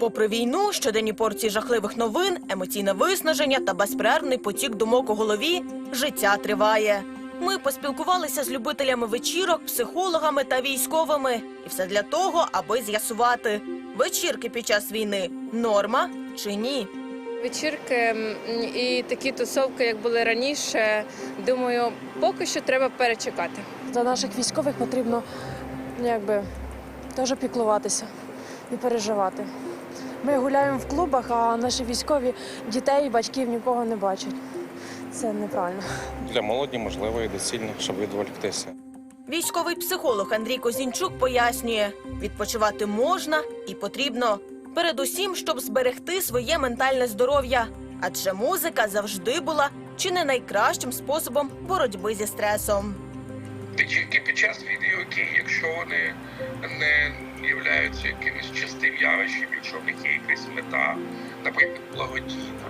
Попри війну, щоденні порції жахливих новин, емоційне виснаження та безперервний потік думок у голові, життя триває. Ми поспілкувалися з любителями вечірок, психологами та військовими. І все для того, аби з'ясувати, вечірки під час війни норма чи ні. Вечірки і такі тусовки, як були раніше, думаю, поки що треба перечекати. За наших військових потрібно ну, якби теж піклуватися і переживати. Ми гуляємо в клубах, а наші військові дітей, батьків нікого не бачать. Це неправильно. Для молоді можливо і доцільно, щоб відволіктися. Військовий психолог Андрій Козінчук пояснює, відпочивати можна і потрібно. Передусім, щоб зберегти своє ментальне здоров'я. Адже музика завжди була чи не найкращим способом боротьби зі стресом. Вечірки під час війни окей, якщо вони не являються якимось частим явищем, якщо в них є якась мета, наприклад, благодійна.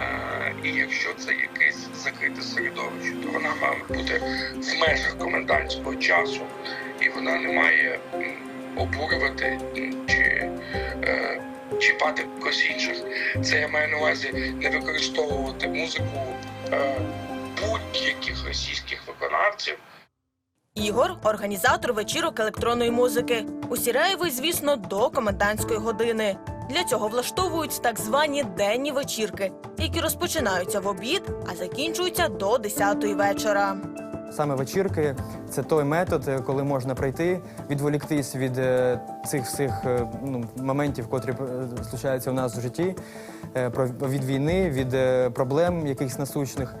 Е, І якщо це якесь закрите середовище, то вона має бути в межах комендантського часу, і вона не має обурювати чи е, чіпати когось інших. Це я маю на увазі не використовувати музику е, будь-яких російських виконавців. Ігор організатор вечірок електронної музики. Усі звісно, до комендантської години. Для цього влаштовують так звані денні вечірки, які розпочинаються в обід, а закінчуються до 10-ї вечора. Саме вечірки це той метод, е, коли можна прийти, відволіктись від е, цих всіх е, ну, моментів, котрі случаються у нас в житті, від війни, від проблем якихось насущних.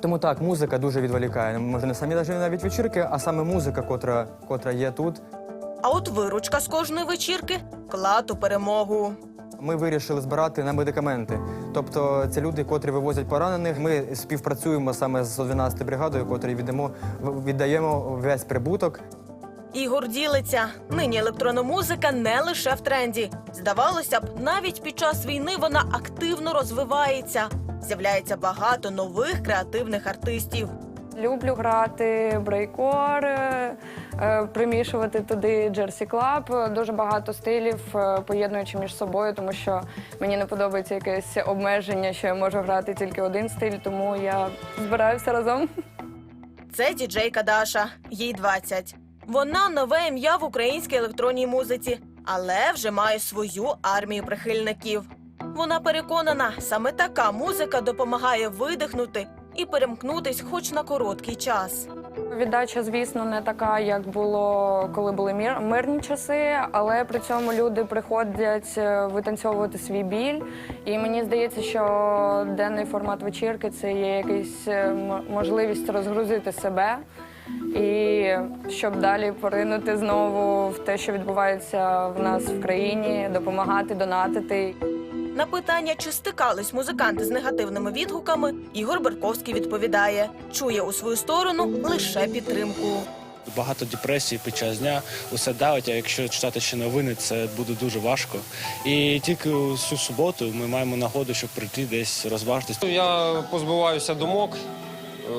Тому так, музика дуже відволікає. Може, не самі навіть навіть вечірки, а саме музика, котра, котра є тут. А от виручка з кожної вечірки вклад у перемогу. Ми вирішили збирати на медикаменти. Тобто це люди, котрі вивозять поранених. Ми співпрацюємо саме з 112 бригадою, котрій віддаємо, віддаємо весь прибуток Ігор ділиться. Нині електронна музика не лише в тренді. Здавалося б, навіть під час війни вона активно розвивається. З'являється багато нових креативних артистів. Люблю грати брейкор, е, е, примішувати туди Джерсі Клаб. Дуже багато стилів, е, поєднуючи між собою, тому що мені не подобається якесь обмеження, що я можу грати тільки один стиль, тому я збираю все разом. Це діджейка Даша, їй 20. Вона нове ім'я в українській електронній музиці, але вже має свою армію прихильників. Вона переконана, саме така музика допомагає видихнути і перемкнутись хоч на короткий час. Віддача, звісно, не така, як було, коли були мір, мирні часи, але при цьому люди приходять е, витанцьовувати свій біль. І мені здається, що денний формат вечірки це є якась е, можливість розгрузити себе і щоб далі поринути знову в те, що відбувається в нас в країні, допомагати, донатити. На питання, чи стикались музиканти з негативними відгуками, Ігор Берковський відповідає: чує у свою сторону лише підтримку. Багато депресій під час дня, усе давить, а якщо читати ще новини, це буде дуже важко. І тільки цю суботу ми маємо нагоду, щоб прийти десь розважитись. Я позбуваюся думок, е,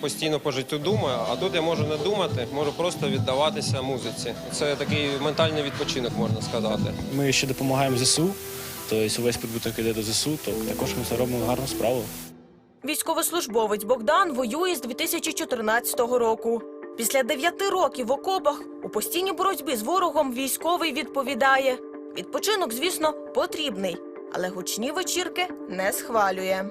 постійно по життю думаю, а тут я можу не думати, можу просто віддаватися музиці. Це такий ментальний відпочинок, можна сказати. Ми ще допомагаємо ЗСУ, тобто увесь прибуток іде до ЗСУ, то також ми це робимо гарну справу. Військовослужбовець Богдан воює з 2014 року. Після дев'яти років в окопах у постійній боротьбі з ворогом військовий відповідає: відпочинок, звісно, потрібний, але гучні вечірки не схвалює.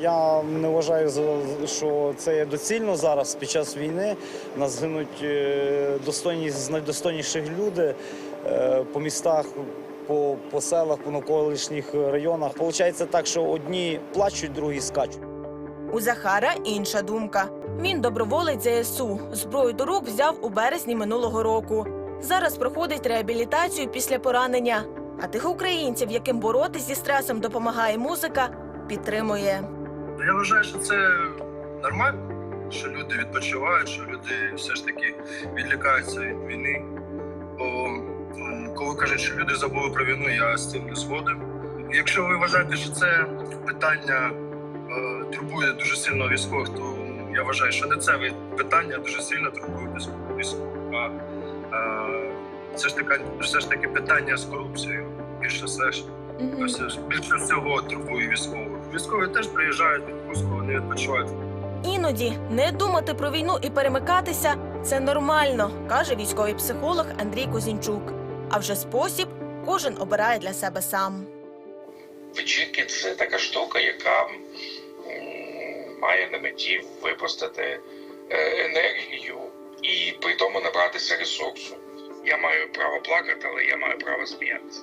Я не вважаю, за- що це є доцільно зараз під час війни. Нас гинуть е, достойні з найдостойніших люди е, по містах, по, по селах, по навколишніх районах. Получається так, що одні плачуть, другі скачуть. У Захара інша думка. Він доброволець ЗСУ. Зброю до рук взяв у березні минулого року. Зараз проходить реабілітацію після поранення. А тих українців, яким боротись зі стресом допомагає музика, підтримує. Я вважаю, що це нормально, що люди відпочивають, що люди все ж таки відлікаються від війни. Бо кажуть, що люди забули про війну, я з цим не згоден. Якщо ви вважаєте, що це питання е, турбує дуже сильно військових, то я вважаю, що не це питання дуже сильно турбує військових-. А е, все ж таки, все ж таки питання з корупцією більше все ж. Ось більше всього турбує військових. Військові теж приїжджають відпустку, вони відпочивають. Іноді не думати про війну і перемикатися це нормально, каже військовий психолог Андрій Козінчук. А вже спосіб кожен обирає для себе сам. Вечірки це така штука, яка має на меті випустити е, енергію і при тому набратися ресурсу. Я маю право плакати, але я маю право сміятися.